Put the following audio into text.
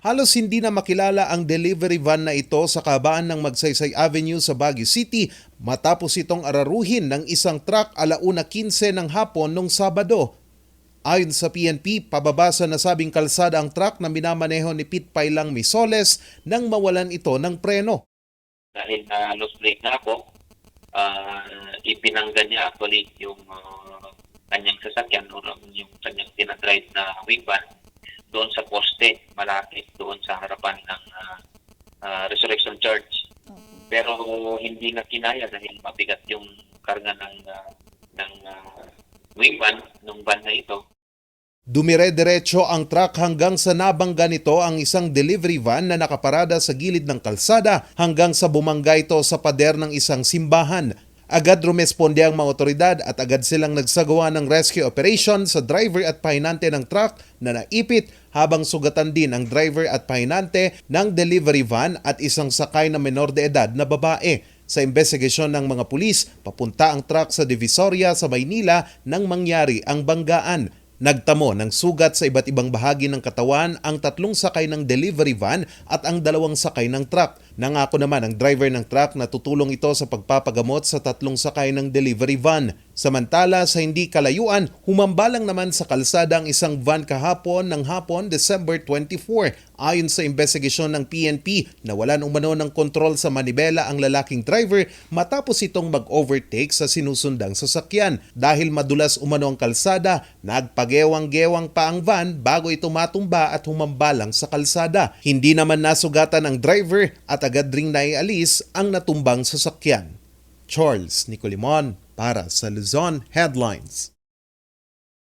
Halos hindi na makilala ang delivery van na ito sa kabaan ng Magsaysay Avenue sa Baguio City matapos itong araruhin ng isang truck alauna 15 ng hapon nung Sabado. Ayon sa PNP, pababa sa nasabing kalsada ang truck na minamaneho ni Pete Pailang Misoles nang mawalan ito ng preno. dahil na lost brake na ako, ah ipinanggan niya actually yung ah, kanyang sasakyan o yung kanyang tinadrive na wing van doon sa poste, malapit doon sa harapan ng ah, ah, Resurrection Church. Pero hindi na kinaya dahil mabigat yung karga ng ah, ng ah, wing van, ng van na ito. Dumire-diretso ang truck hanggang sa nabangga nito ang isang delivery van na nakaparada sa gilid ng kalsada hanggang sa bumangga ito sa pader ng isang simbahan. Agad rumesponde ang mga otoridad at agad silang nagsagawa ng rescue operation sa driver at pahinante ng truck na naipit habang sugatan din ang driver at pahinante ng delivery van at isang sakay na menor de edad na babae. Sa investigasyon ng mga pulis, papunta ang truck sa Divisoria sa Maynila nang mangyari ang banggaan. Nagtamo ng sugat sa iba't ibang bahagi ng katawan ang tatlong sakay ng delivery van at ang dalawang sakay ng truck. Nangako naman ang driver ng truck na tutulong ito sa pagpapagamot sa tatlong sakay ng delivery van. Samantala sa hindi kalayuan, humambalang naman sa kalsada ang isang van kahapon ng hapon December 24. Ayon sa investigasyon ng PNP, nawalan umano ng kontrol sa manibela ang lalaking driver matapos itong mag-overtake sa sinusundang sasakyan. Dahil madulas umano ang kalsada, nagpagewang-gewang pa ang van bago ito matumba at humambalang sa kalsada. Hindi naman nasugatan ang driver at agad ring naialis ang natumbang sasakyan. Charles Nicolimon para sa Luzon Headlines.